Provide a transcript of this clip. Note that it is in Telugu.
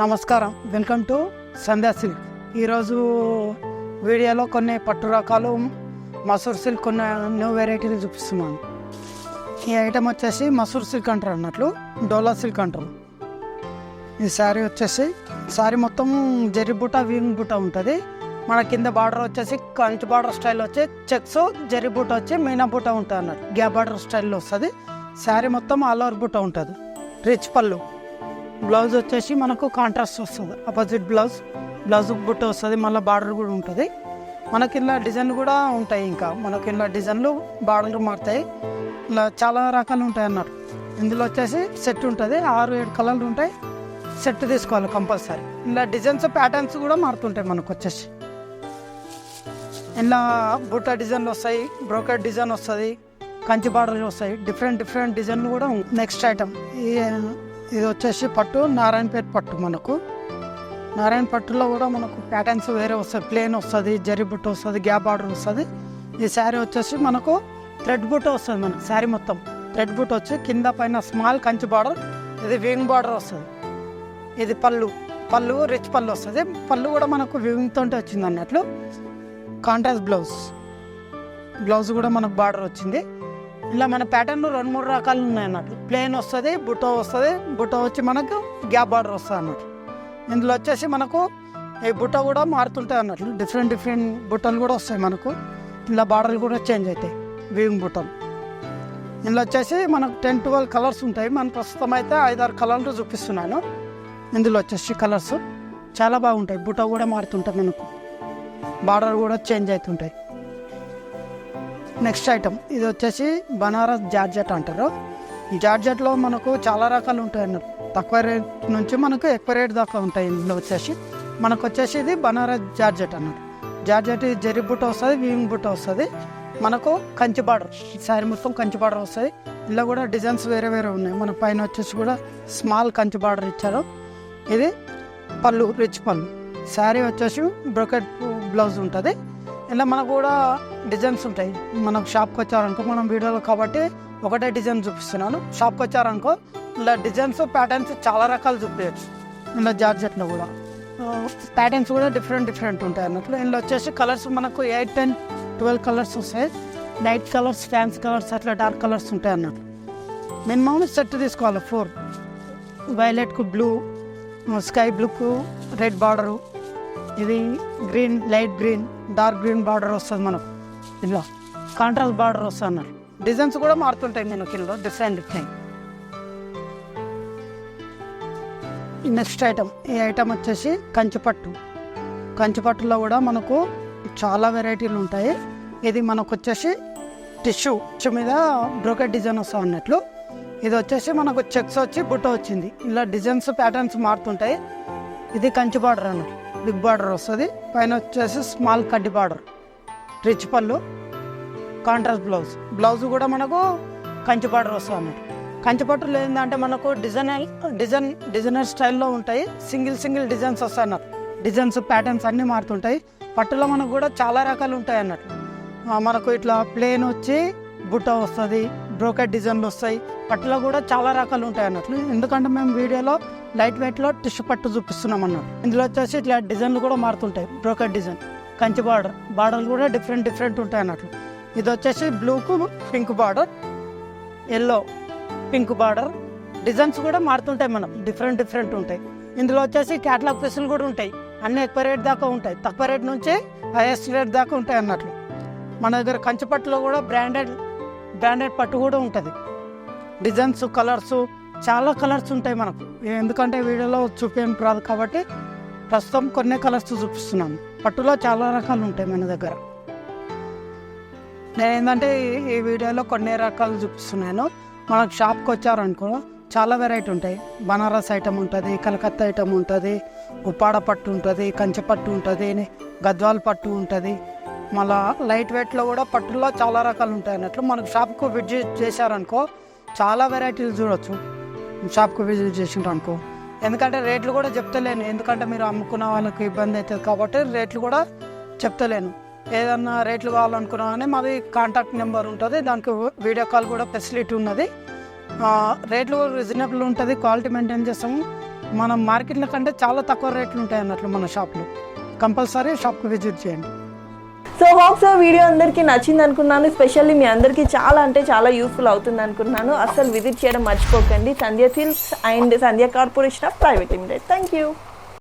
నమస్కారం. Welcome to Sandhya silk. ఈరోజు వీడియోలో కొన్ని పట్టు రకాలు మసూర్ సిల్క్ కొన్ని న్యూ వెరైటీలు చూపిస్తున్నాను. ఈ ఐటమ్ వచ్చేసి మసూర్ సిల్క్ అంటారు అన్నట్లు డోలా సిల్క్ అంటారు. ఈ శారీ వచ్చేసి శారీ మొత్తం జరి బుట్ట వీంగ్ బుట్ట ఉంటుంది. మన కింద బార్డర్ వచ్చేసి కంచు బార్డర్ స్టైల్ వచ్చి చెక్స్ జరి బుట్ట వచ్చి మీనా బుట్ట ఉంటుంది అన్నట్టు. గ్యాప్ బార్డర్ స్టైల్లో వస్తుంది. శారీ మొత్తం ఆల్ ఓవర్ బుట్ట ఉంటుంది. రిచ్ పళ్ళు. బ్లౌజ్ వచ్చేసి మనకు కాంట్రాస్ట్ వస్తుంది. అపోజిట్ బ్లౌజ్ బ్లౌజ్ బుట్ట వస్తుంది మళ్ళీ బార్డర్ కూడా ఉంటుంది. మనకి ఇలా డిజైన్ కూడా ఉంటాయి ఇంకా. మనకి ఇలా డిజైన్లు బార్డర్లు మారుతాయి. ఇలా చాలా రకాలు ఉంటాయి అన్నట్టు. ఇందులో వచ్చేసి సెట్ ఉంటుంది ఆరు ఏడు కలర్లు ఉంటాయి. సెట్ తీసుకోవాలి కంపల్సరీ ఇలా డిజైన్స్ ప్యాటర్న్స్ కూడా మారుతుంటాయి మనకు వచ్చేసి. ఇలా బుట్ట డిజైన్లు వస్తాయి బ్రోకెట్ డిజైన్ వస్తుంది కంచి బార్డర్లు వస్తాయి. డిఫరెంట్ డిఫరెంట్ డిజైన్లు కూడా నెక్స్ట్ ఐటమ్ ఇది వచ్చేసి పట్టు నారాయణపేట పట్టు మనకు. నారాయణ పట్టులో కూడా మనకు ప్యాటర్న్స్ వేరే వస్తాయి. ప్లేన్ వస్తుంది జరి బుట్ట వస్తుంది గ్యాప్ బార్డర్ వస్తుంది. ఈ శారీ వచ్చేసి మనకు థ్రెడ్ బుట్ట వస్తుంది మనకు శారీ మొత్తం. థ్రెడ్ బుట్ట వచ్చి కింద పైన స్మాల్ కంచి బార్డర్ ఇది వింగ్ బార్డర్ వస్తుంది. ఇది పళ్ళు పళ్ళు రిచ్ పళ్ళు వస్తుంది. పళ్ళు కూడా మనకు వివింగ్తో వచ్చింది అన్నట్లు. కాంట్రాస్ట్ బ్లౌజ్ బ్లౌజ్ కూడా మనకు బార్డర్ వచ్చింది. ఇలా మన ప్యాటర్న్ రెండు మూడు రకాలు ఉన్నాయి అన్నట్టు ప్లేన్ వస్తుంది బుట్టో వస్తుంది బుట్టో వచ్చి మనకు గ్యాప్ బార్డర్ వస్తుంది అన్నట్టు ఇందులో వచ్చేసి మనకు ఈ బుట్ట కూడా మారుతుంటాయి అన్నట్లు. డిఫరెంట్ డిఫరెంట్ బుట్టలు కూడా వస్తాయి మనకు. ఇలా బార్డర్లు కూడా చేంజ్ అవుతాయి వీవింగ్ బుట్టలు. ఇందులో వచ్చేసి మనకు టెన్ ట్వెల్వ్ కలర్స్ ఉంటాయి. మన ప్రస్తుతం అయితే ఐదారు కలర్లు చూపిస్తున్నాను. ఇందులో వచ్చేసి కలర్స్ చాలా బాగుంటాయి. బుట్ట కూడా మారుతుంటాయి మనకు. బార్డర్ కూడా చేంజ్ అవుతుంటాయి. Next item. ఇది వచ్చేసి బనారస్ జార్జెట్ అంటారు. ఈ జార్జెట్లో మనకు చాలా రకాలు ఉంటాయి అన్నట్టు తక్కువ రేట్ నుంచి మనకు ఎక్కువ రేట్ దాకా ఉంటాయి ఇందులో వచ్చేసి. మనకు వచ్చేసి ఇది బనారస్ జార్జెట్ అన్నట్టు జార్జెట్ జరి బుట్ట వస్తుంది వీవింగ్ బుట్ట వస్తుంది. మనకు కంచి బార్డర్ శారీ మొత్తం కంచి బార్డర్ వస్తుంది. ఇలా కూడా డిజైన్స్ వేరే వేరే ఉన్నాయి. మన పైన వచ్చేసి కూడా స్మాల్ కంచి బార్డర్ ఇచ్చారు. ఇది పళ్ళు రిచ్ పళ్ళు. శారీ వచ్చేసి బ్రొకెట్ బ్లౌజ్ ఉంటుంది. ఇలా మనకు కూడా డిజైన్స్ ఉంటాయి. మనం షాప్కి వచ్చారనుకో మనం వీడియోలో కాబట్టి ఒకటే డిజైన్ చూపిస్తున్నాను. షాప్కి వచ్చారనుకో ఇలా డిజైన్స్ ప్యాటర్న్స్ చాలా రకాలు చూపించచ్చు. ఇలా జార్జెట్లో కూడా. ప్యాటర్న్స్ కూడా డిఫరెంట్ డిఫరెంట్ ఉంటాయి అన్నట్లు. ఇందులో వచ్చేసి కలర్స్ మనకు ఎయిట్ టెన్ ట్వెల్వ్ కలర్స్ వస్తాయి. లైట్ కలర్స్ ఫ్యాన్స్ కలర్స్ అట్లా డార్క్ కలర్స్ ఉంటాయి అన్నట్లు. మినిమం సెట్ తీసుకోవాలి ఫోర్ వైలెట్కు బ్లూ స్కై బ్లూకు రెడ్ బార్డరు ఇది green light green dark green border వస్తుంది మనకు. ఇందులో కాంట్రాస్ట్ బార్డర్ వస్తుంది అన్నారు. డిజైన్స్ కూడా మారుతుంటాయి నేను ఇందులో డిఫరెంట్ డిఫరెంట్ నెక్స్ట్ ఐటమ్ ఈ ఐటమ్ వచ్చేసి కంచిపట్టు. కంచిపట్టులో కూడా మనకు చాలా వెరైటీలు ఉంటాయి. ఇది మనకు వచ్చేసి టిష్యూ టిష్యూ మీద బ్రోకెట్ డిజైన్ వస్తా అన్నట్లు. ఇది వచ్చేసి మనకు చెక్స్ వచ్చి బుట్ట వచ్చింది. ఇలా డిజైన్స్ ప్యాటర్న్స్ మారుతుంటాయి. ఇది కంచి బార్డర్ అన్నట్టు బిగ్ బార్డర్ వస్తుంది. పైన వచ్చేసి స్మాల్ కడ్డి బార్డర్. రిచ్ పళ్ళు కాంట్రాస్ట్ బ్లౌజ్. బ్లౌజ్ కూడా మనకు కంచి బార్డర్ వస్తుంది అన్నట్టు కంచి పట్టులు ఏంటంటే మనకు డిజైన్ డిజైన్ డిజైనర్ స్టైల్లో ఉంటాయి. సింగిల్ సింగిల్ డిజైన్స్ వస్తాయి అన్నట్టు డిజైన్స్ ప్యాటర్న్స్ అన్నీ మారుతుంటాయి. పట్టులో మనకు కూడా చాలా రకాలు ఉంటాయి అన్నట్టు మనకు ఇట్లా ప్లేన్ వచ్చి బుట్ట వస్తుంది బ్రోకెట్ డిజైన్లు వస్తాయి. పట్టులో కూడా చాలా రకాలు ఉంటాయి అన్నట్లు. ఎందుకంటే మేము వీడియోలో లైట్ వెయిట్లో టిష్యూ పట్టు చూపిస్తున్నాం అన్నట్టు ఇందులో వచ్చేసి ఇట్లా డిజైన్లు కూడా మారుతుంటాయి. Brocade design. కంచి బార్డర్. బార్డర్లు కూడా డిఫరెంట్ డిఫరెంట్ ఉంటాయి అన్నట్లు. ఇది వచ్చేసి బ్లూకు pink border. Yellow pink border. Designs కూడా మారుతుంటాయి మనం. డిఫరెంట్ డిఫరెంట్ ఉంటాయి. ఇందులో వచ్చేసి క్యాటలాగ్ పీసులు కూడా ఉంటాయి. అన్ని ఎక్కువ రేట్ దాకా ఉంటాయి. తక్కువ రేట్ నుంచి హైయెస్ట్ రేట్ దాకా ఉంటాయి అన్నట్లు. మన దగ్గర కంచి పట్టులో కూడా బ్రాండెడ్ బ్రాండెడ్ పట్టు కూడా ఉంటుంది. డిజైన్స్ కలర్స్ చాలా కలర్స్ ఉంటాయి మనకు. ఎందుకంటే వీడియోలో చూపేం రాదు కాబట్టి ప్రస్తుతం కొన్ని కలర్స్ చూపిస్తున్నాను. పట్టులో చాలా రకాలు ఉంటాయి మన దగ్గర. నేను ఏంటంటే ఈ- వీడియోలో కొన్ని రకాలు చూపిస్తున్నాను. మనకు షాప్కి వచ్చారనుకో చాలా వెరైటీ ఉంటాయి. బనారస్ ఐటమ్ ఉంటుంది కలకత్తా ఐటమ్ ఉంటుంది ఉప్పాడ పట్టు ఉంటుంది కంచె పట్టు ఉంటుంది గద్వాల్ పట్టు ఉంటుంది. మళ్ళా లైట్ వెయిట్లో కూడా పట్టులో చాలా రకాలు ఉంటాయి అన్నట్లు మనకు షాప్కు విజిట్ చేశారనుకో చాలా వెరైటీలు చూడొచ్చు. షాప్కు విజిట్ చేసిండ్రు అనుకో ఎందుకంటే రేట్లు కూడా చెప్తలేను. ఎందుకంటే మీరు అమ్ముకున్న వాళ్ళకి ఇబ్బంది అవుతుంది కాబట్టి రేట్లు కూడా చెప్తలేను. ఏదన్నా రేట్లు కావాలనుకున్నా కానీ మాది కాంటాక్ట్ నెంబర్ ఉంటుంది. దానికి వీడియో కాల్ కూడా ఫెసిలిటీ ఉన్నది. రేట్లు రీజనబుల్ ఉంటుంది. క్వాలిటీ మెయింటైన్ చేస్తాము. మనం మార్కెట్ల కంటే చాలా తక్కువ రేట్లు ఉంటాయి అన్నట్లు మన షాప్లో. కంపల్సరీ షాప్కి విజిట్ చేయండి. సో హోప్స్ వీడియో అందరికీ నచ్చింది అనుకున్నాను. స్పెషల్లీ మీ అందరికీ చాలా అంటే చాలా యూస్ఫుల్ అవుతుంది అనుకున్నాను. అస్సలు విజిట్ చేయడం మర్చిపోకండి. Sandhya silks and Sandhya corporation of private limited. Thank you